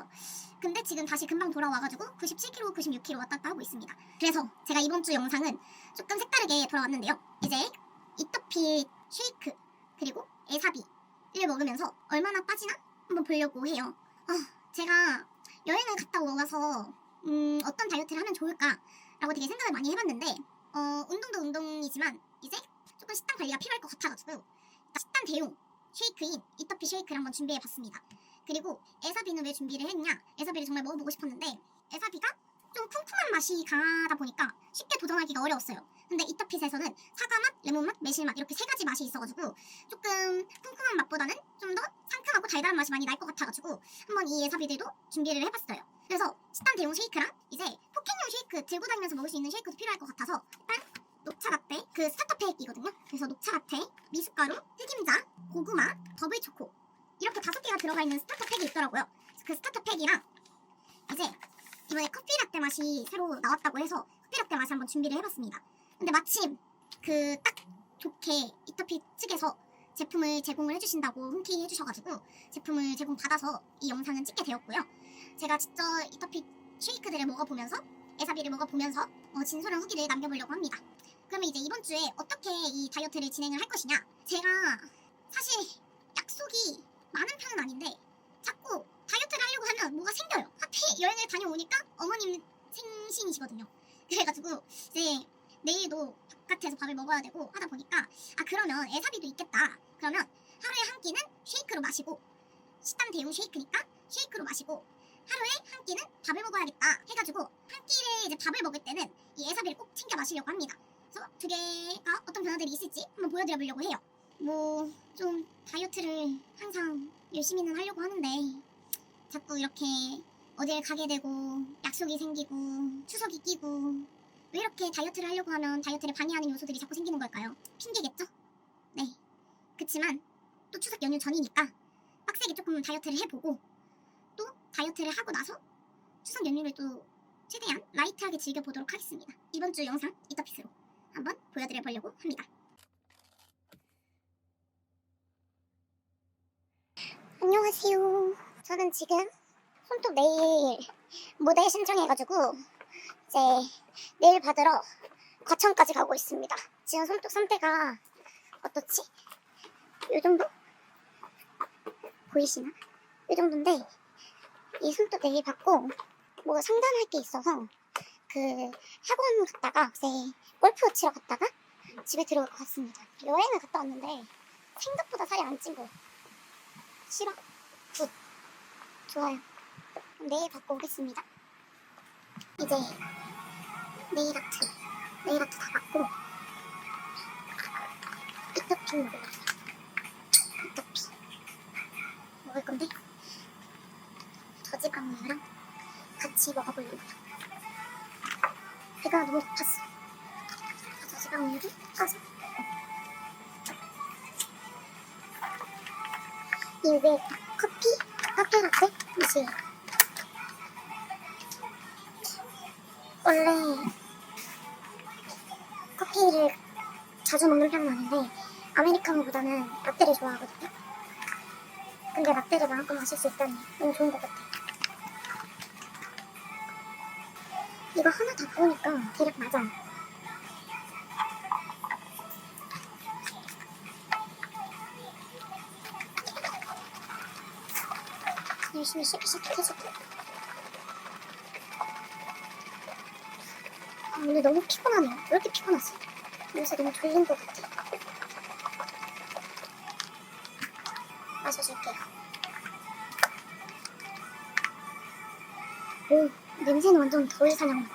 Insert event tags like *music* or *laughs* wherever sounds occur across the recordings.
3kg 쪘고요. 근데 지금 다시 금방 돌아와가지고 97kg, 96kg 왔다 갔다 하고 있습니다. 그래서 제가 이번 주 영상은 조금 색다르게 돌아왔는데요. 이제 이터피 쉐이크 그리고 에사비를 먹으면서 얼마나 빠지나 한번 보려고 해요. 아, 제가 여행을 갔다 와서 음, 어떤 다이어트를 하면 좋을까라고 되게 생각을 많이 해봤는데 어, 운동도 운동이지만 이제 조금 식단 관리가 필요할 것 같아가지고 식단 대용 쉐이크인 이터피 쉐이크를 한번 준비해봤습니다. 그리고 에사비는 왜 준비를 했냐? 에사비를 정말 먹어보고 싶었는데 에사비가 좀 쿰쿰한 맛이 강하다 보니까 쉽게 도전하기가 어려웠어요. 근데 이터핏에서는 사과 맛, 레몬 맛, 매실 맛 이렇게 세 가지 맛이 있어가지고 조금 쿰쿰한 맛보다는 좀 더 상큼하고 달달한 맛이 많이 날 것 같아가지고 한번 이 예사비들도 준비를 해봤어요. 그래서 식단 대용 쉐이크랑 이제 포켓용 쉐이크 들고 다니면서 먹을 수 있는 쉐이크도 필요할 것 같아서 일단 녹차 라떼 그 스타터 팩이거든요. 그래서 녹차 라떼, 미숫가루, 흑임자, 고구마, 더블 초코 이렇게 다섯 개가 들어가 있는 스타터 팩이 있더라고요. 그 스타터 팩이랑 이제 이번에 커피 라떼 맛이 새로 나왔다고 해서 커피 라떼 맛을 한번 준비를 해봤습니다. 근데 마침 그 딱 좋게 이터피 측에서 제품을 제공을 해주신다고 흔쾌히 해주셔가지고 제품을 제공받아서 이 영상은 찍게 되었고요. 제가 직접 이터피 쉐이크들을 먹어보면서 에사비를 먹어보면서 어, 진솔한 후기를 남겨보려고 합니다. 그러면 이제 이번 주에 어떻게 이 다이어트를 진행을 할 것이냐? 제가 사실 약속이 많은 편은 아닌데 자꾸 다이어트를 하려고 하면 뭐가 생겨요. 하필 여행을 다녀오니까 어머님 생신이시거든요. 그래가지고 이제 내일도 바깥에서 밥을 먹어야 되고 하다 보니까 아 그러면 에사비도 있겠다. 그러면 하루에 한 끼는 쉐이크로 마시고 식단 대용 쉐이크니까 쉐이크로 마시고 하루에 한 끼는 밥을 먹어야겠다 해가지고 한 끼를 이제 밥을 먹을 때는 이 에사비를 꼭 챙겨 마시려고 합니다. 그래서 두 개가 어떤 변화들이 있을지 한번 보여드려 보려고 해요. 뭐 좀 다이어트를 항상 열심히는 하려고 하는데 자꾸 이렇게 어딜 가게 되고 약속이 생기고 추석이 끼고 왜 이렇게 다이어트를 하려고 하면 다이어트를 방해하는 요소들이 자꾸 생기는 걸까요? 핑계겠죠? 네. 그치만 또 추석 연휴 전이니까 빡세게 조금 다이어트를 해보고 또 다이어트를 하고 나서 추석 연휴를 또 최대한 라이트하게 즐겨보도록 하겠습니다. 이번 주 영상 이터피스로 한번 보여드려 보려고 합니다. 안녕하세요. 저는 지금 손톱 네일 모델 신청해가지고 이제 네일 받으러 과천까지 가고 있습니다. 지금 손톱 상태가 어떻지? 요 정도? 보이시나? 요 정도인데 이 손톱 네일 받고 뭐 상담할 게 있어서 그 학원 갔다가 이제 골프 치러 갔다가 집에 들어올 것 같습니다. 여행을 갔다 왔는데 생각보다 살이 안 찐 거예요. 싫어? 굿. 좋아요. 그럼 내일 받고 오겠습니다. 이제 네일 아트, 네일 아트 다 받고 이터피 먹을래요. 이터피 먹을 건데 저지방우유랑 같이 먹어보려고요. 배가 너무 고팠어. 저지방우유를 까서 이 위에 커피, 카페라떼 맛이에요. 원래 커피를 자주 먹는 편은 아닌데 아메리카노보다는 라떼를 좋아하거든요. 근데 라떼를 마음껏 마실 수 있다니 너무 좋은 것 같아요. 이거 하나 다 부으니까 대략 맞아요. 열심히 쉐킷쉐킷 해줄게. 아, 오늘 너무 피곤하네요. 왜 이렇게 피곤하지? 요새 너무 졸린 것 같아. 마셔줄게요. 오, 냄새는 완전 겨울 사냥.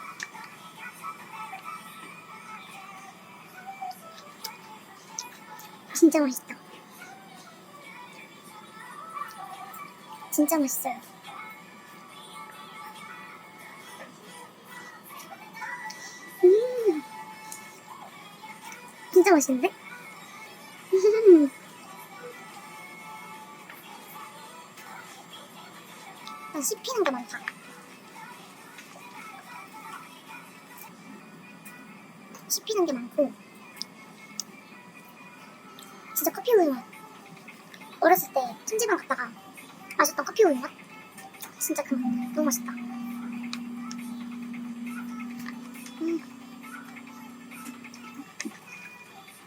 진짜 맛있다. 진짜 맛있어요. 음, 진짜 맛있는데? 음. *laughs* 난 씹히는 거 많다. 씹히는 게 많고 진짜 커피 우유 맛 어렸을 때 찜질방 갔다가 마셨던 커피 우유 맛 진짜 그 너무 맛있다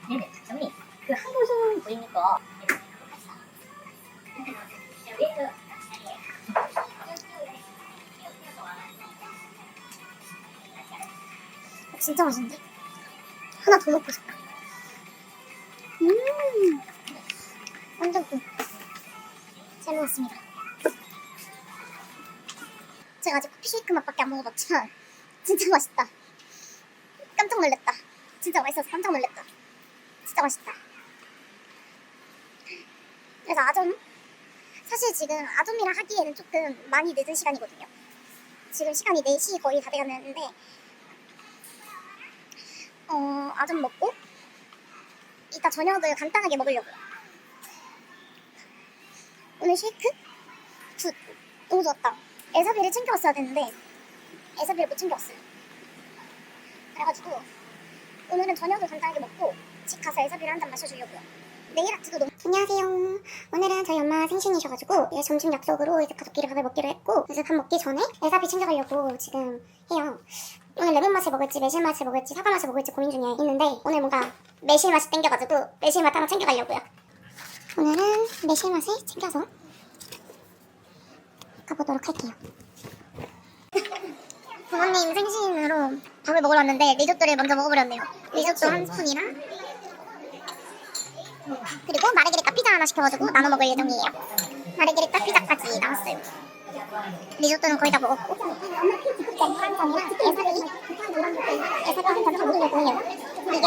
네네, 장님. 그 한도선 보입니까? 진짜 맛있는데? 하나 더 먹고 싶다 먹어봤지만 진짜 맛있다. 깜짝 놀랐다. 진짜 맛있어서 깜짝 놀랐다. 진짜 맛있다. 그래서 아점 사실 지금 아점이라 하기에는 조금 많이 늦은 시간이거든요. 지금 시간이 4시 거의 다 돼가는데 어 아점 먹고 이따 저녁을 간단하게 먹으려고요. 오늘 쉐이크? 굿. 너무 좋았다. 에사비를 챙겨왔어야 되는데 에사비를 못 챙겨왔어요 그래가지고 오늘은 저녁을 간단하게 먹고 집 가서 에사비를 한 잔 마셔주려고요. 네일 아트도 너무 안녕하세요. 오늘은 저희 엄마 생신이셔가지고 이제 점심 약속으로 이제 가족끼리 밥을 먹기로 했고 그래서 밥 먹기 전에 에사비 챙겨가려고 지금 해요. 오늘 레몬 맛을 먹을지 매실 맛을 먹을지 사과 맛을 먹을지 고민 중에 있는데 오늘 뭔가 매실 맛이 땡겨가지고 매실 맛 하나 챙겨가려고요. 오늘은 매실 맛을 챙겨서 가보도록 할게요. 부모님 생신으로 밥을 먹으러 왔는데 리조또를 먼저 먹어버렸네요. 리조또 한 스푼이랑 그리고 마르게리따 피자 하나 시켜가지고 나눠 먹을 예정이에요. 마르게리따 피자까지 나왔어요. 리조또는 거의 다 먹었고. 이게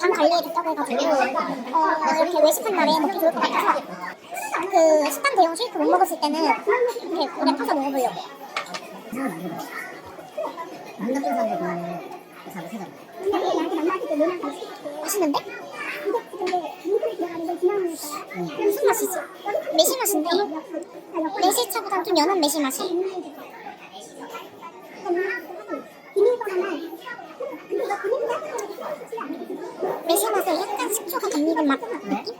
당 관리에 좋다고 해가지고 어, 이렇게 외식한 날에 먹기 좋을 것 같아서 그 식단 대용 쉐이크 못 먹었을 때는 이렇게 물에 타서 먹어보려고 남자분 사는 그만에 사는 세상. 맛있는데? 무슨 맛이지? 매실 맛인데 매실차보다 좀 연한 매실 맛이 매실 맛에 약간 식초가 감미된 맛 느낌?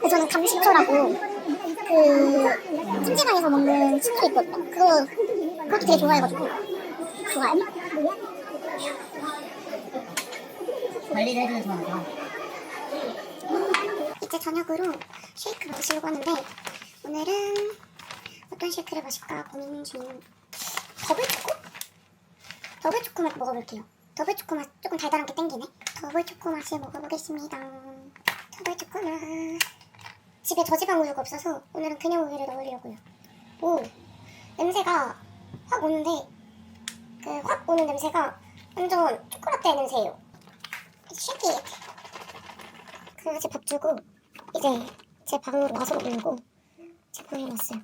그 저는 감식초라고 그 찜질방에서 먹는 식초 있거든요 그거 그것도 되게 좋아해가지고 좋아요 관리를 해주는 사람이요. 이제 저녁으로 쉐이크 마시려고 하는데 오늘은 어떤 쉐이크를 마실까 고민 중인 더블 초코? 더블 초코 맛 먹어볼게요. 더블 초코 맛 조금 달달한 게 땡기네. 더블 초코 맛을 먹어보겠습니다. 더블 초코 맛. 집에 저지방 우유가 없어서 오늘은 그냥 우유를 넣으려고요. 오 냄새가 확 오는데 그 확 오는 냄새가 완전 초콜릿 냄새예요. 신기해. 그래서 밥 주고 이제 제 방으로 와서 먹으려고 제 방에 왔어요.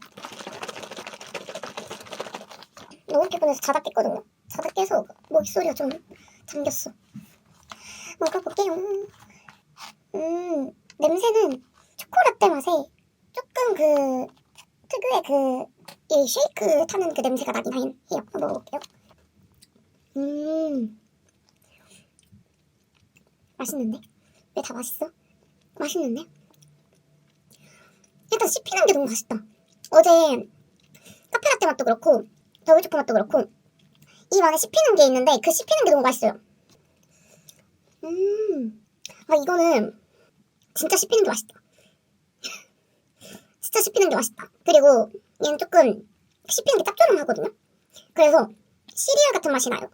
너무 피곤해서 자다 깼거든요. 자다 깨서 목소리가 좀 잠겼어. 먹어볼게요. 음, 냄새는 초코라떼 맛에 조금 그 특유의 그 이 쉐이크 타는 그 냄새가 나긴 해요. 한번 먹어볼게요. 음, 맛있는데? 왜 다 맛있어? 맛있는데? 일단 씹히는 게 너무 맛있다. 어제 카페라떼 맛도 그렇고 더블 초코 맛도 그렇고 이 맛에 씹히는 게 있는데 그 씹히는 게 너무 맛있어요. 음, 아 이거는 진짜 씹히는 게 맛있다. *laughs* 진짜 씹히는 게 맛있다. 그리고 얘는 조금 씹히는 게 짭조름하거든요. 그래서 시리얼 같은 맛이 나요.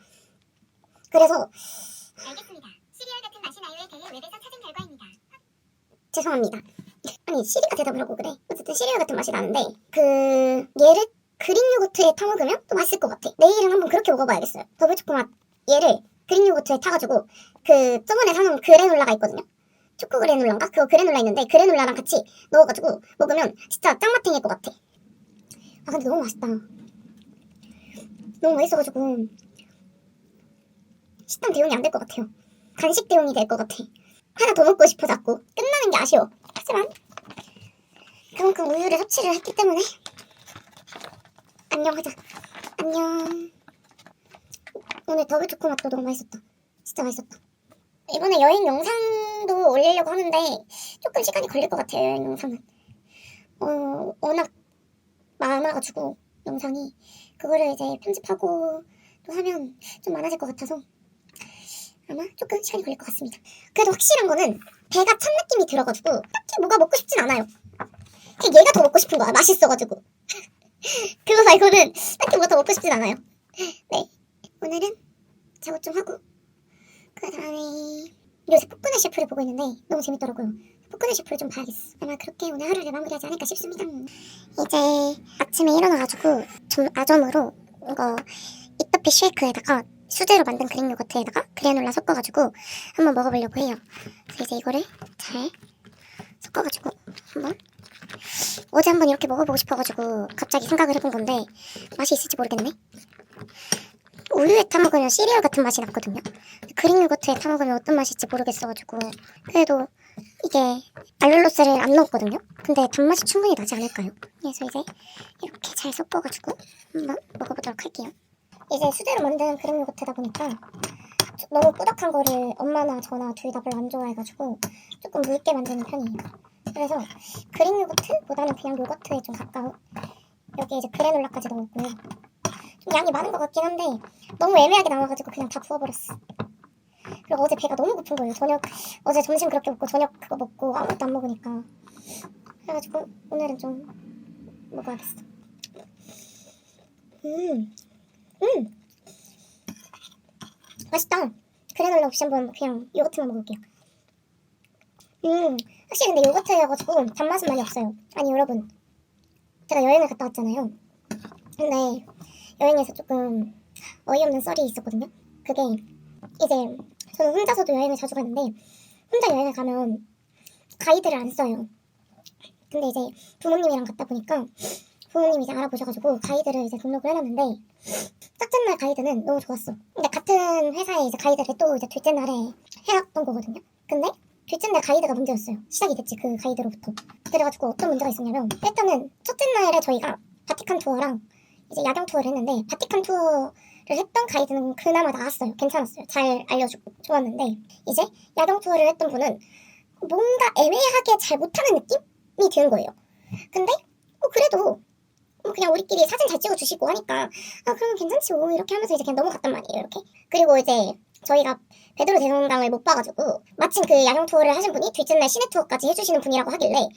그래서 알겠습니다. 시리얼 같은 맛이 나요의 대해 웹에서 찾은 결과입니다. 죄송합니다. 아니 시리가 대답을 하고 그래. 어쨌든 시리얼 같은 맛이 나는데 그 얘를 그릭 요거트에 타 먹으면 또 맛있을 것 같아. 내일은 한번 그렇게 먹어봐야겠어요. 더블 초코 맛 얘를 그릭 요거트에 타가지고 그 저번에 사놓은 그래놀라가 있거든요. 초코 그래놀라인가? 그거 그래놀라 있는데 그래놀라랑 같이 넣어가지고 먹으면 진짜 짱맛탱일 것 같아. 아 근데 너무 맛있다. 너무 맛있어가지고 식단 대용이 안 될 것 같아요. 간식 대용이 될 것 같아. 하나 더 먹고 싶어 자꾸 끝나는 게 아쉬워 하지만 그만큼 우유를 섭취를 했기 때문에 안녕 하자 안녕 오늘 더블 초코 맛도 너무 맛있었다 진짜 맛있었다. 이번에 여행 영상도 올리려고 하는데 조금 시간이 걸릴 것 같아요. 여행 영상은. 어, 워낙 많아가지고 영상이 그거를 이제 편집하고 또 하면 좀 많아질 것 같아서 아마 조금 시간이 걸릴 것 같습니다. 그래도 확실한 거는 배가 찬 느낌이 들어가지고 딱히 뭐가 먹고 싶진 않아요. 얘가 더 먹고 싶은 거야. 맛있어가지고. *laughs* 그거 말고는 딱히 뭐가 더 먹고 싶진 않아요. 네. 오늘은 작업 좀 하고 그 다음에 요새 폭군의 셰프를 보고 있는데 너무 재밌더라고요. 폭군의 셰프를 좀 봐야겠어. 아마 그렇게 오늘 하루를 마무리하지 않을까 싶습니다. 이제 아침에 일어나가지고 좀 아점으로 이거 이터피 쉐이크에다가 수제로 만든 그릭 요거트에다가 그래놀라 섞어가지고 한번 먹어보려고 해요. 그래서 이제 이거를 잘 섞어가지고 한번 어제 한번 이렇게 먹어보고 싶어가지고 갑자기 생각을 해본 건데 맛이 있을지 모르겠네. 우유에 타먹으면 시리얼 같은 맛이 났거든요. 그릭 요거트에 타먹으면 어떤 맛일지 모르겠어가지고 그래도 이게 알룰로스를 안 넣었거든요. 근데 단맛이 충분히 나지 않을까요? 그래서 이제 이렇게 잘 섞어가지고 한번 먹어보도록 할게요. 이제 수제로 만든 그릭 요거트다 보니까 너무 꾸덕한 거를 엄마나 저나 둘 다 별로 안 좋아해가지고 조금 묽게 만드는 편이에요. 그래서 그릭 요거트보다는 그냥 요거트에 좀 가까운 여기 이제 그래놀라까지 넣었고요. 좀 양이 많은 것 같긴 한데 너무 애매하게 나와가지고 그냥 다 부어버렸어. 그리고 어제 배가 너무 고픈 거예요. 저녁 어제 점심 그렇게 먹고 저녁 그거 먹고 아무것도 안 먹으니까 그래가지고 오늘은 좀 먹어야겠어. 음, 음, 맛있다. 그래놀라 없이 한번 그냥 요거트만 먹을게요. 음, 확실히 근데 요거트여가지고 단맛은 많이 없어요. 아니 여러분, 제가 여행을 갔다 왔잖아요. 근데 여행에서 조금 어이없는 썰이 있었거든요. 그게 이제 저는 혼자서도 여행을 자주 가는데 혼자 여행을 가면 가이드를 안 써요. 근데 이제 부모님이랑 갔다 보니까 부모님이 이제 알아보셔가지고 가이드를 이제 등록을 해놨는데 첫째 날 가이드는 너무 좋았어. 근데 같은 회사에 이제 가이드를 또 이제 둘째 날에 해왔던 거거든요. 근데 둘째 날 가이드가 문제였어요. 시작이 됐지 그 가이드로부터. 그래가지고 어떤 문제가 있었냐면 일단은 첫째 날에 저희가 바티칸 투어랑 이제 야경 투어를 했는데 바티칸 투어를 했던 가이드는 그나마 나았어요. 괜찮았어요. 잘 알려주고 좋았는데 이제 야경 투어를 했던 분은 뭔가 애매하게 잘 못하는 느낌이 드는 거예요. 근데 뭐 그래도 뭐 그냥 우리끼리 사진 잘 찍어주시고 하니까 아 그러면 괜찮지 뭐 이렇게 하면서 이제 그냥 넘어갔단 말이에요. 이렇게 그리고 이제 저희가 베드로 대성당을 못 봐가지고 마침 그 야경 투어를 하신 분이 둘째 날 시내 투어까지 해주시는 분이라고 하길래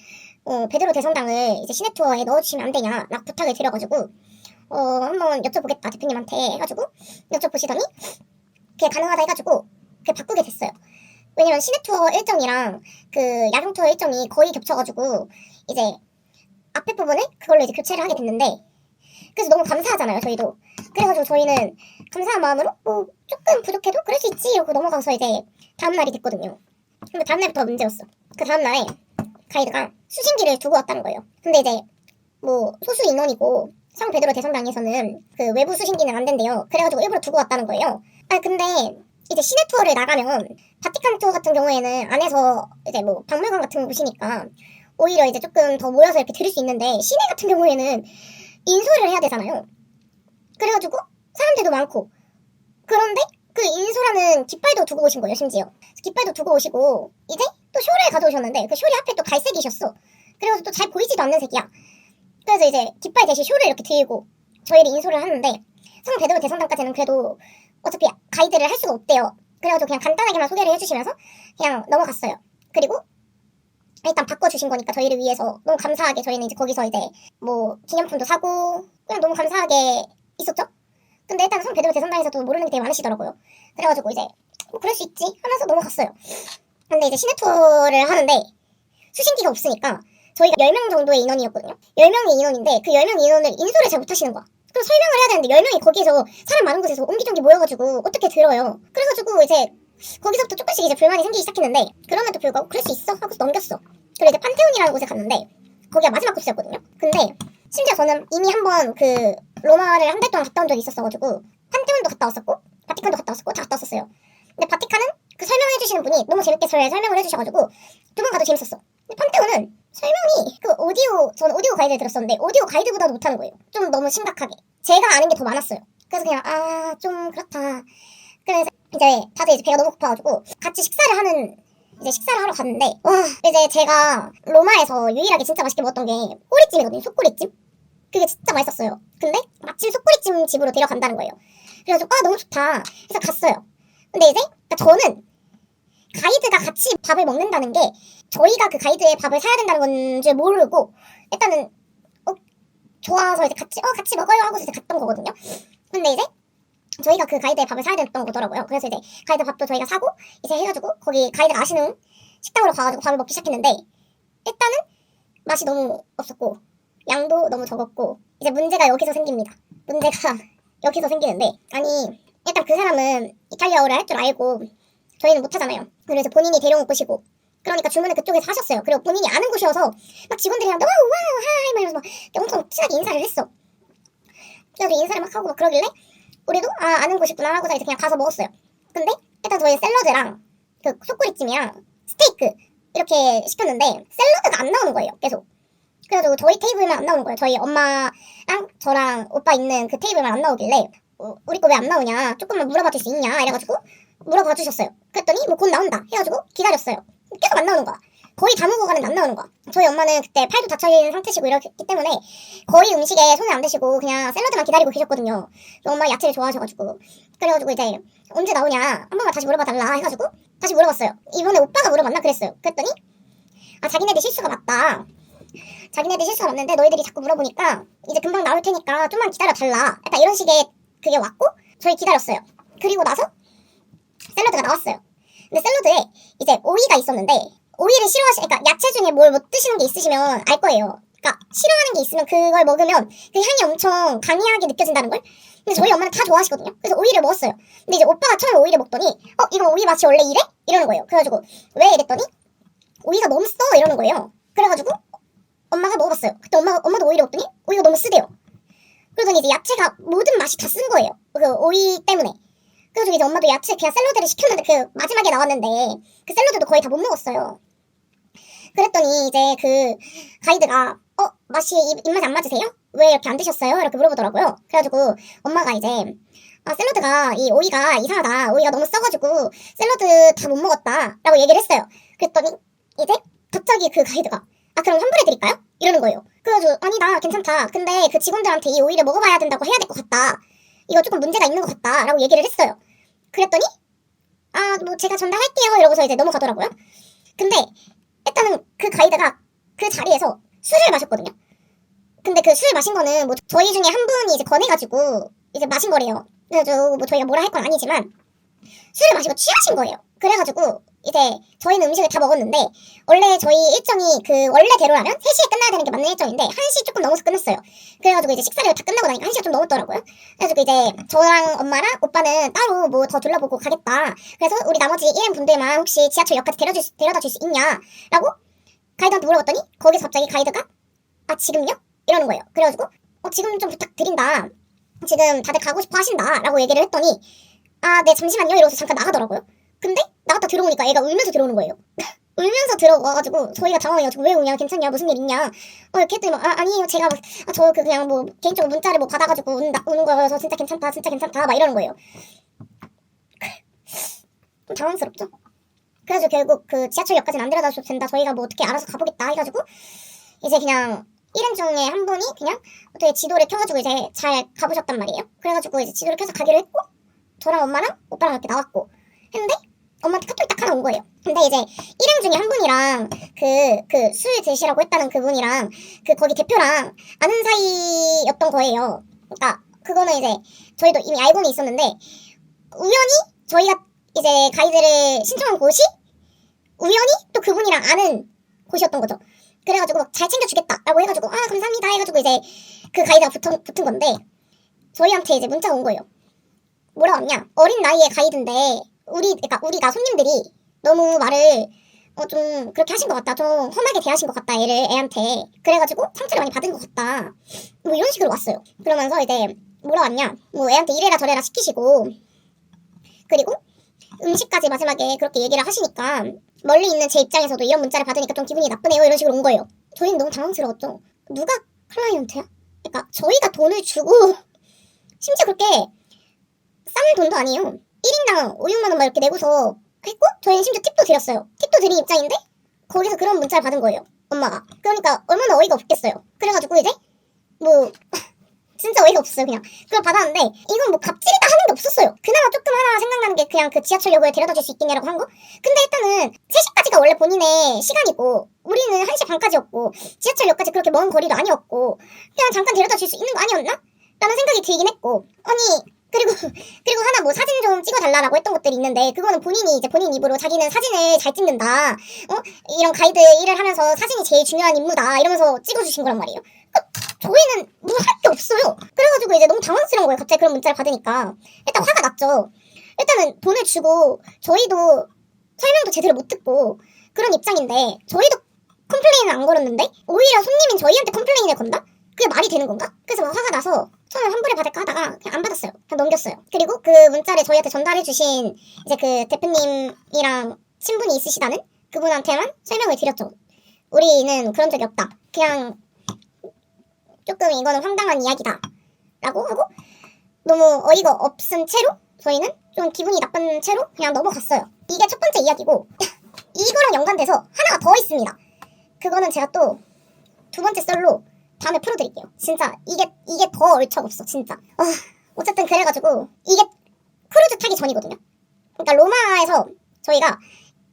어, 베드로 대성당을 이제 시내 투어에 넣어주시면 안 되냐 막 부탁을 드려가지고 어, 한번 여쭤보겠다 대표님한테 해가지고 여쭤보시더니 그게 가능하다 해가지고 그게 바꾸게 됐어요. 왜냐면 시내 투어 일정이랑 그 야경 투어 일정이 거의 겹쳐가지고 이제 앞에 부분에 그걸로 이제 교체를 하게 됐는데 그래서 너무 감사하잖아요 저희도 그래가지고 저희는 감사한 마음으로 뭐 조금 부족해도 그럴 수 있지 이러고 넘어가서 이제 다음 날이 됐거든요. 근데 다음 날부터 문제였어. 그 다음 날에 가이드가 수신기를 두고 왔다는 거예요. 근데 이제 뭐 소수 인원이고 성 베드로 대성당에서는 그 외부 수신기는 안 된대요. 그래가지고 일부러 두고 왔다는 거예요. 아 근데 이제 시내 투어를 나가면 바티칸 투어 같은 경우에는 안에서 이제 뭐 박물관 같은 곳이니까 오히려 이제 조금 더 모여서 이렇게 들을 수 있는데 시내 같은 경우에는 인솔을 해야 되잖아요. 그래가지고 사람들도 많고 그런데 그 인솔하는 깃발도 두고 오신 거예요 심지어 깃발도 두고 오시고 이제 또 쇼를 가져오셨는데 그 쇼리 앞에 또 갈색이셨어. 그래서 또잘 보이지도 않는 색이야. 그래서 이제 깃발 대신 쇼를 이렇게 들고 저희를 인솔을 하는데 성 베드로 대성당까지는 그래도 어차피 가이드를 할 수가 없대요. 그래가지고 그냥 간단하게만 소개를 해주시면서 그냥 넘어갔어요. 그리고 일단 바꿔주신 거니까 저희를 위해서 너무 감사하게 저희는 이제 거기서 이제 뭐 기념품도 사고 그냥 너무 감사하게 있었죠. 근데 일단 성 베드로 대성당에서도 모르는 게 되게 많으시더라고요. 그래가지고 이제 뭐 그럴 수 있지 하면서 넘어갔어요. 근데 이제 시내 투어를 하는데 수신기가 없으니까 저희가 10명 정도의 인원이었거든요. 10명의 인원인데 그 10명 인원을 인솔을 잘 못하시는 거야. 그럼 설명을 해야 되는데 10명이 거기에서 사람 많은 곳에서 옹기종기 모여가지고 어떻게 들어요. 그래가지고 이제 거기서부터 조금씩 이제 불만이 생기기 시작했는데 그럼에도 불구하고 그럴 수 있어 하고서 넘겼어. 그리고 이제 판테온이라는 곳에 갔는데 거기가 마지막 코스였거든요. 근데 심지어 저는 이미 한번 그 로마를 한 달 동안 갔다 온 적이 있었어가지고 판테온도 갔다 왔었고 바티칸도 갔다 왔었고 다 갔다 왔었어요. 근데 바티칸은 그 설명해주시는 분이 너무 재밌게 설- 설명을 해주셔가지고 두 번 가도 재밌었어. 근데 판테온은 설명이 그 오디오 저는 오디오 가이드를 들었었는데 오디오 가이드보다도 못하는 거예요. 좀 너무 심각하게 제가 아는 게 더 많았어요. 그래서 그냥 아 좀 그렇다. 그래서 이제 다들 이제 배가 너무 고파가지고 같이 식사를 하는 이제 식사를 하러 갔는데 와 이제 제가 로마에서 유일하게 진짜 맛있게 먹었던 게 꼬리찜이거든요 속꼬리찜? 그게 진짜 맛있었어요. 근데 마침 속꼬리찜 집으로 데려간다는 거예요. 그래가지고 아 너무 좋다. 그래서 갔어요. 근데 이제 그러니까 저는 가이드가 같이 밥을 먹는다는 게 저희가 그 가이드의 밥을 사야 된다는 건 줄 모르고 일단은 어 좋아서 이제 같이 어 같이 먹어요 하고서 이제 갔던 거거든요. 근데 이제 저희가 그 가이드의 밥을 사야 됐던 거더라고요. 그래서 이제 가이드 밥도 저희가 사고 이제 해가지고 거기 가이드가 아시는 식당으로 가가지고 밥을 먹기 시작했는데 일단은 맛이 너무 없었고 양도 너무 적었고 이제 문제가 여기서 생깁니다. 문제가 *laughs* 여기서 생기는데 아니 일단 그 사람은 이탈리아어를 할 줄 알고 저희는 못하잖아요. 그래서 본인이 데려온 곳이고 그러니까 주문을 그쪽에서 하셨어요. 그리고 본인이 아는 곳이어서 막 직원들이랑 와우 와우 하이 막 이러면서 막 엄청 친하게 인사를 했어. 그래서 인사를 막 하고 막 그러길래 우리도 아 아는 곳이구나 하고서 이제 그냥 가서 먹었어요. 근데 일단 저희 샐러드랑 그 속꼬리찜이랑 스테이크 이렇게 시켰는데 샐러드가 안 나오는 거예요. 계속. 그래가지고 저희 테이블만 안 나오는 거예요. 저희 엄마랑 저랑 오빠 있는 그 테이블만 안 나오길래 어, 우리 거 왜 안 나오냐 조금만 물어봐 줄 수 있냐 이래가지고 물어봐 주셨어요. 그랬더니 뭐 곧 나온다 해가지고 기다렸어요. 계속 안 나오는 거야. 거의 다 먹어 가는데 안 나오는 거야. 저희 엄마는 그때 팔도 다쳐 있는 상태시고 이렇기 때문에 거의 음식에 손을 안 대시고 그냥 샐러드만 기다리고 계셨거든요. 엄마 야채를 좋아하셔가지고 그래가지고 이제 언제 나오냐 한 번만 다시 물어봐 달라 해가지고 다시 물어봤어요. 이번에 오빠가 물어봤나 그랬어요. 그랬더니 아 자기네들 실수가 맞다. 자기네들 실수가 맞는데 너희들이 자꾸 물어보니까 이제 금방 나올 테니까 좀만 기다려 달라. 약간 이런 식의 그게 왔고 저희 기다렸어요. 그리고 나서 샐러드가 나왔어요. 근데 샐러드에 이제 오이가 있었는데 오이를 싫어하시, 그러니까 야채 중에 뭘 못 드시는 게 있으시면 알 거예요. 그러니까 싫어하는 게 있으면 그걸 먹으면 그 향이 엄청 강하게 느껴진다는 걸. 근데 저희 엄마는 다 좋아하시거든요. 그래서 오이를 먹었어요. 근데 이제 오빠가 처음에 오이를 먹더니 어 이거 오이 맛이 원래 이래? 이러는 거예요. 그래가지고 왜 이랬더니 오이가 너무 써 이러는 거예요. 그래가지고 엄마가 먹어봤어요. 그때 엄마가 엄마도 오이를 먹더니 오이가 너무 쓰대요. 그러더니 이제 야채가 모든 맛이 다 쓴 거예요. 그 오이 때문에. 그래서 이제 엄마도 야채 그냥 샐러드를 시켰는데 그 마지막에 나왔는데 그 샐러드도 거의 다 못 먹었어요. 그랬더니 이제 그 가이드가 어 맛이 입, 입맛이 안 맞으세요? 왜 이렇게 안 드셨어요? 이렇게 물어보더라고요. 그래가지고 엄마가 이제 아 샐러드가 이 오이가 이상하다. 오이가 너무 써가지고 샐러드 다 못 먹었다라고 얘기를 했어요. 그랬더니 이제 갑자기 그 가이드가 아 그럼 환불해드릴까요? 이러는 거예요. 그래가지고 아니다 괜찮다. 근데 그 직원들한테 이 오이를 먹어봐야 된다고 해야 될 것 같다. 이거 조금 문제가 있는 것 같다라고 얘기를 했어요. 그랬더니 아 뭐 제가 전달할게요 이러고서 이제 넘어가더라고요. 근데 일단은 그 가이드가 그 자리에서 술을 마셨거든요. 근데 그 술 마신 거는 뭐 저희 중에 한 분이 이제 권해가지고 이제 마신 거래요. 그래가지고 뭐 저희가 뭐라 할 건 아니지만 술을 마시고 취하신 거예요. 그래가지고 이제 저희는 음식을 다 먹었는데 원래 저희 일정이 그 원래대로라면 3시에 끝나야 되는 게 맞는 일정인데 1시 조금 넘어서 끝났어요. 그래가지고 이제 식사를 다 끝나고 나니까 1시가 좀 넘었더라고요. 그래가지고 이제 저랑 엄마랑 오빠는 따로 뭐 더 둘러보고 가겠다. 그래서 우리 나머지 1인 분들만 혹시 지하철역까지 데려다 줄 수 있냐? 라고 가이드한테 물어봤더니 거기서 갑자기 가이드가 아 지금요? 이러는 거예요. 그래가지고 어 지금 좀 부탁드린다. 지금 다들 가고 싶어 하신다. 라고 얘기를 했더니 아 네 잠시만요. 이러고서 잠깐 나가더라고요. 근데 나갔다 들어오니까 얘가 울면서 들어오는 거예요. *laughs* 울면서 들어와가지고 저희가 당황해가지고 왜 우냐 괜찮냐 무슨 일 있냐 어 이렇게 했더니 막, 아, 아니에요 제가 아, 저그 그냥 뭐 개인적으로 문자를 뭐 받아가지고 운다, 우는 거여서 진짜 괜찮다 진짜 괜찮다 막 이러는 거예요 *laughs* 좀 당황스럽죠 그래가지고 결국 그 지하철역까지는 안 데려다 줘도 된다 저희가 뭐 어떻게 알아서 가보겠다 해가지고 이제 그냥 1인 중에 한 분이 그냥 어떻게 지도를 켜가지고 이제 잘 가보셨단 말이에요 그래가지고 이제 지도를 켜서 가기로 했고 저랑 엄마랑 오빠랑 이렇게 나왔고 했는데 엄마한테 카톡이 딱 하나 온 거예요. 근데 이제 1인 중에 한 분이랑 그, 그 술 드시라고 했다는 그 분이랑 그 거기 대표랑 아는 사이였던 거예요. 그러니까 그거는 이제 저희도 이미 알고는 있었는데 우연히 저희가 이제 가이드를 신청한 곳이 우연히 또 그분이랑 아는 곳이었던 거죠. 그래가지고 막 잘 챙겨주겠다라고 해가지고 아 감사합니다 해가지고 이제 그 가이드가 붙은, 붙은 건데 저희한테 이제 문자가 온 거예요. 뭐라 왔냐? 어린 나이에 가이드인데 우리 그러니까 우리가 손님들이 너무 말을 어 좀 그렇게 하신 것 같다. 좀 험하게 대하신 것 같다. 애를 애한테 그래가지고 상처를 많이 받은 것 같다. 뭐 이런 식으로 왔어요. 그러면서 이제 뭐라 왔냐? 뭐 애한테 이래라 저래라 시키시고 그리고 음식까지 마지막에 그렇게 얘기를 하시니까 멀리 있는 제 입장에서도 이런 문자를 받으니까 좀 기분이 나쁘네요. 이런 식으로 온 거예요. 저희는 너무 당황스러웠죠. 누가 클라이언트야? 그러니까 저희가 돈을 주고 *laughs* 심지어 그렇게 싼 돈도 아니에요. 1인당 5, 6만 원 막 이렇게 내고서 했고 저희는 심지어 팁도 드렸어요. 팁도 드린 입장인데 거기서 그런 문자를 받은 거예요. 엄마가. 그러니까 얼마나 어이가 없겠어요. 그래가지고 이제 뭐 *laughs* 진짜 어이가 없었어요 그냥. 그걸 받았는데 이건 뭐 갑질이다 하는 게 없었어요. 그나마 조금 하나 생각나는 게 그냥 그 지하철역을 데려다 줄 수 있겠냐라고 한 거? 근데 일단은 3시까지가 원래 본인의 시간이고 우리는 1시 반까지였고 지하철역까지 그렇게 먼 거리도 아니었고 그냥 잠깐 데려다 줄 수 있는 거 아니었나? 라는 생각이 들긴 했고 아니 그리고 *laughs* 그리고 하나 뭐 사진 좀 찍어달라라고 했던 것들이 있는데 그거는 본인이 이제 본인 입으로 자기는 사진을 잘 찍는다 어 이런 가이드 일을 하면서 사진이 제일 중요한 임무다 이러면서 찍어주신 거란 말이에요 그, 저희는 뭐할게 없어요 그래가지고 이제 너무 당황스러운 거예요 갑자기 그런 문자를 받으니까 일단 화가 났죠 일단은 돈을 주고 저희도 설명도 제대로 못 듣고 그런 입장인데 저희도 컴플레인을 안 걸었는데 오히려 손님인 저희한테 컴플레인을 건다? 그게 말이 되는 건가? 그래서 막 화가 나서 처음에 환불을 받을까 하다가 그냥 안 받았어요. 그냥 넘겼어요. 그리고 그 문자를 저희한테 전달해 주신 이제 그 대표님이랑 친분이 있으시다는 그분한테만 설명을 드렸죠. 우리는 그런 적이 없다. 그냥 조금 이거는 황당한 이야기다. 라고 하고 너무 어이가 없은 채로 저희는 좀 기분이 나쁜 채로 그냥 넘어갔어요. 이게 첫 번째 이야기고 *laughs* 이거랑 연관돼서 하나가 더 있습니다. 그거는 제가 또 두 번째 썰로 다음에 풀어드릴게요. 진짜 이게 이게 더 얼척없어 진짜. 아, 어쨌든 그래가지고 이게 크루즈 타기 전이거든요. 그러니까 로마에서 저희가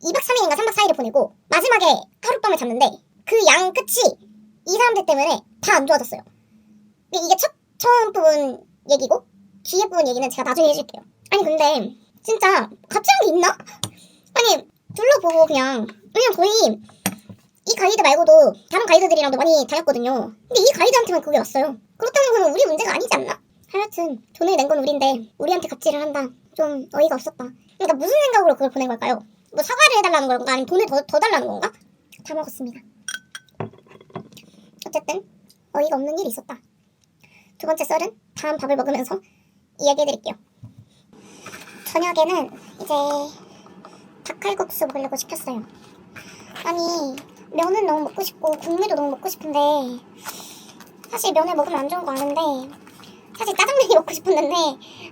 2박 3일인가 3박 4일을 보내고 마지막에 하룻밤을 잤는데 그 양 끝이 이 사람들 때문에 다 안 좋아졌어요. 근데 이게 첫 처음 부분 얘기고 뒤에 부분 얘기는 제가 나중에 해줄게요. 아니 근데 진짜 갑질한 게 있나? 아니 둘러보고 그냥 그냥 저희 이 가이드 말고도 다른 가이드들이랑도 많이 다녔거든요. 근데 이 가이드한테만 그게 왔어요. 그렇다는 건 우리 문제가 아니지 않나? 하여튼 돈을 낸 건 우린데 우리한테 갑질을 한다. 좀 어이가 없었다. 그러니까 무슨 생각으로 그걸 보낸 걸까요? 뭐 사과를 해달라는 건가? 아니면 돈을 더, 더 달라는 건가? 다 먹었습니다. 어쨌든 어이가 없는 일이 있었다. 두 번째 썰은 다음 밥을 먹으면서 이야기해드릴게요. 저녁에는 이제 닭칼국수 먹으려고 시켰어요. 아니 면은 너무 먹고 싶고 국물도 너무 먹고 싶은데 사실 면을 먹으면 안 좋은 거 아는데 사실 짜장면이 *laughs* 먹고 싶었는데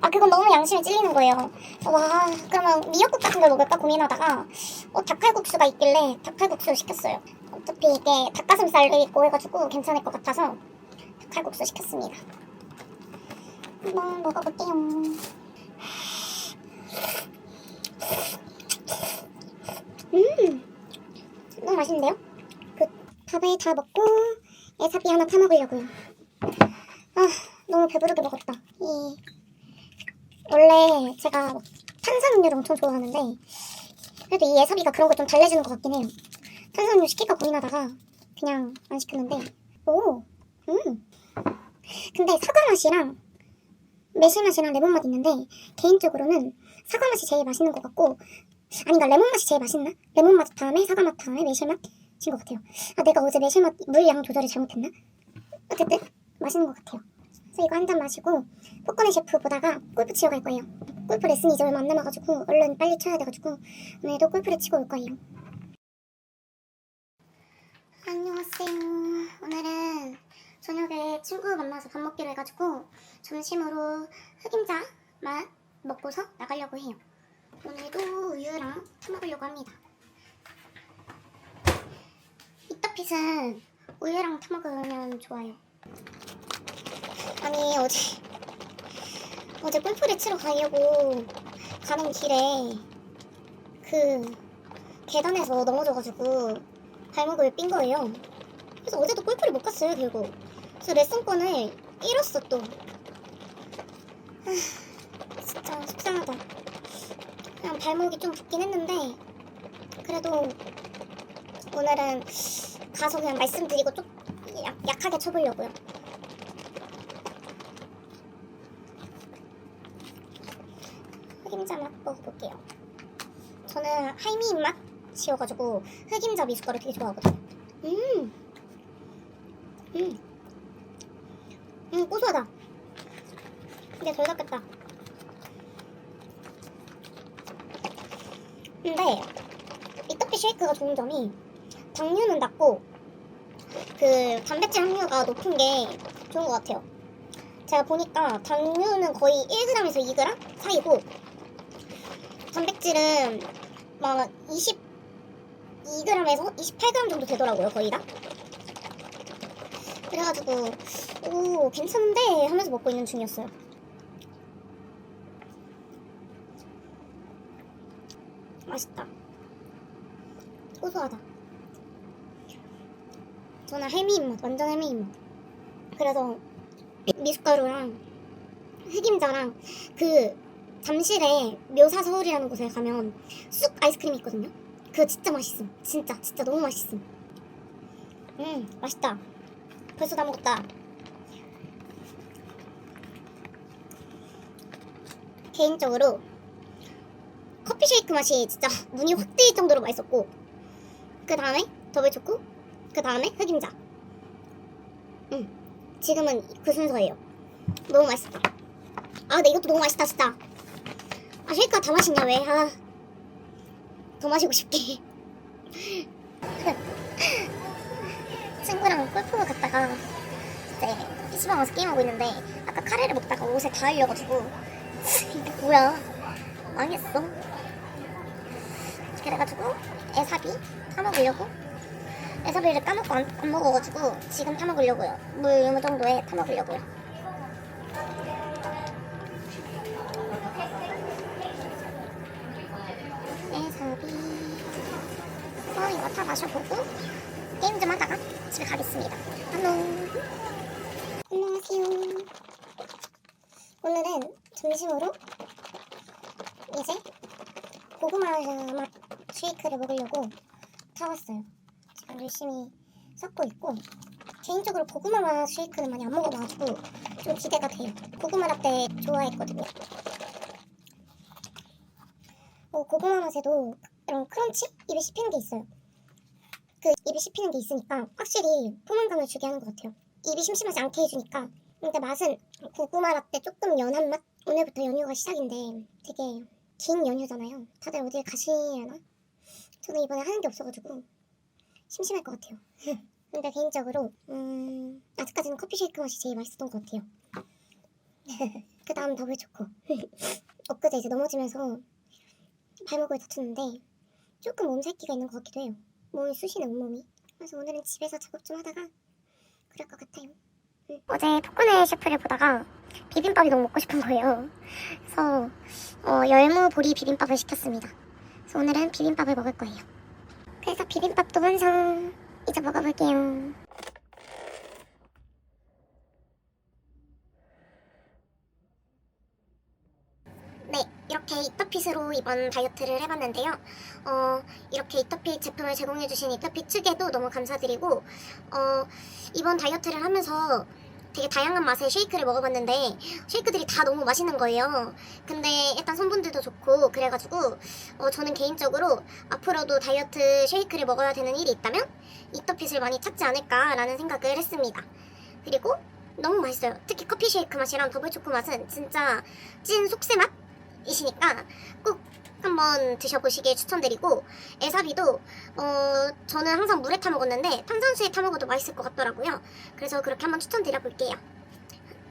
아 그건 너무 양심이 찔리는 거예요. 와 그러면 미역국 같은 걸 먹을까 고민하다가 어 닭칼국수가 있길래 닭칼국수 시켰어요. 어차피 이게 닭가슴살도 있고 해가지고 괜찮을 것 같아서 닭칼국수 시켰습니다. 한번 먹어볼게요. 음 너무 맛있는데요? 그 밥을 다 먹고 애사비 하나 타 먹으려고요. 아 너무 배부르게 먹었다. 이 원래 제가 탄산음료를 엄청 좋아하는데 그래도 이 애사비가 그런 걸좀 달래주는 것 같긴 해요. 탄산음료 시킬까 고민하다가 그냥 안 시켰는데 오 음. 근데 사과 맛이랑 매실 맛이랑 레몬 맛 있는데 개인적으로는 사과 맛이 제일 맛있는 것 같고 아닌가 레몬 맛이 제일 맛있나? 레몬 맛 다음에 사과 맛 다음에 매실 맛인 것 같아요. 아 내가 어제 매실 맛 물 양 조절을 잘못했나? 어쨌든 맛있는 것 같아요. 그래서 이거 한 잔 마시고 포커네 셰프 보다가 골프 치러 갈 거예요. 골프 레슨이 이제 얼마 안 남아가지고 얼른 빨리 쳐야 돼가지고 오늘도 골프를 치고 올 거예요. 안녕하세요. 오늘은 저녁에 친구 만나서 밥 먹기로 해가지고 점심으로 흑임자 맛 먹고서 나가려고 해요. 오늘도 우유랑 타먹으려고 합니다. 이따핏은 우유랑 타먹으면 좋아요. 아니 어제 어제 골프를 치러 가려고 가는 길에 그 계단에서 넘어져가지고 발목을 삔 거예요. 그래서 어제도 골프를 못 갔어요 결국. 그래서 레슨권을 잃었어 또. 아, 진짜 속상하다. 그냥 발목이 좀 붓긴 했는데 그래도 오늘은 가서 그냥 말씀드리고 좀 약, 약하게 쳐보려고요. 흑임자 맛 먹어볼게요. 저는 할미 입맛이어가지고 흑임자 미숫가루 되게 좋아하거든요. 음, 음, 음 고소하다. 이게 덜 닦겠다. 근데 이 떡볶이 쉐이크가 좋은 점이 당류는 낮고 그 단백질 함유가 높은 게 좋은 것 같아요. 제가 보니까 당류는 거의 1g에서 2g 사이고 단백질은 막 22g에서 28g 정도 되더라고요, 거의 다. 그래가지고 오 괜찮은데 하면서 먹고 있는 중이었어요. 맛있다. 고소하다. 저는 해미 입맛, 완전 해미 입맛. 그래서 미숫가루랑 흑임자랑 그 잠실에 묘사 서울이라는 곳에 가면 쑥 아이스크림이 있거든요. 그거 진짜 맛있음. 진짜 진짜 너무 맛있음. 음 맛있다. 벌써 다 먹었다. 개인적으로 커피 쉐이크 맛이 진짜 *laughs* 눈이 확 뜨일 정도로 맛있었고 그 다음에 더블 초코 그 다음에 흑임자 음 지금은 그 순서예요 너무 맛있다 아 근데 이것도 너무 맛있다 진짜 아 쉐이크가 다 맛있냐 왜아 더 마시고 싶게. 친구랑 골프 갔다가 이제 PC방 와서 게임하고 있는데 아까 카레를 먹다가 옷에 다 흘려가지고 *laughs* 이게 뭐야? 망했어. 그래가지고 에사비 타먹으려고. 에사비를 까먹고 안, 안 먹어가지고 지금 타먹으려고요. 물이 정도에 타먹으려고요 다 마셔보고 게임 좀 하다가 집에 가겠습니다 안녕 안녕하세요 오늘은 점심으로 이제 고구마 맛 쉐이크를 먹으려고 사왔어요. 지금 열심히 섞고 있고 개인적으로 고구마 맛 쉐이크는 많이 안 먹어봐가지고 좀 기대가 돼요. 고구마 라떼 좋아했거든요. 어, 고구마 맛에도 이런 크런치? 입에 씹히는 게 있어요. 그 입에 씹히는 게 있으니까 확실히 포만감을 주게 하는 것 같아요. 입이 심심하지 않게 해주니까 근데 맛은 고구마 라떼 조금 연한 맛? 오늘부터 연휴가 시작인데 되게 긴 연휴잖아요. 다들 어딜 가시려나? 저는 이번에 하는 게 없어가지고 심심할 것 같아요. *laughs* 근데 개인적으로 음, 아직까지는 커피 쉐이크 맛이 제일 맛있었던 것 같아요. *laughs* 그 다음 더블 초코. *laughs* 엊그제 이제 넘어지면서 발목을 다쳤는데 조금 몸살기가 있는 것 같기도 해요. 몸이 쑤시는 온몸이. 그래서 오늘은 집에서 작업 좀 하다가 그럴 것 같아요. 어제 포크네 셰프를 보다가 비빔밥이 너무 먹고 싶은 거예요. 그래서 어, 열무 보리 비빔밥을 시켰습니다. 그래서 오늘은 비빔밥을 먹을 거예요. 그래서 비빔밥도 완성. 이제 먹어볼게요. 네, 이터핏으로 이번 다이어트를 해봤는데요. 어, 이렇게 이터핏 제품을 제공해주신 이터핏 측에도 너무 감사드리고, 어, 이번 다이어트를 하면서 되게 다양한 맛의 쉐이크를 먹어봤는데 쉐이크들이 다 너무 맛있는 거예요. 근데 일단 성분들도 좋고 그래가지고 어, 저는 개인적으로 앞으로도 다이어트 쉐이크를 먹어야 되는 일이 있다면 이터핏을 많이 찾지 않을까라는 생각을 했습니다. 그리고 너무 맛있어요. 특히 커피 쉐이크 맛이랑 더블 초코 맛은 진짜 찐 속세 맛 이시니까 꼭 한번 드셔보시길 추천드리고 에사비도 어 저는 항상 물에 타 먹었는데 탄산수에 타 먹어도 맛있을 것 같더라고요. 그래서 그렇게 한번 추천드려 볼게요.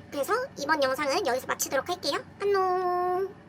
그래서 이번 영상은 여기서 마치도록 할게요. 안녕.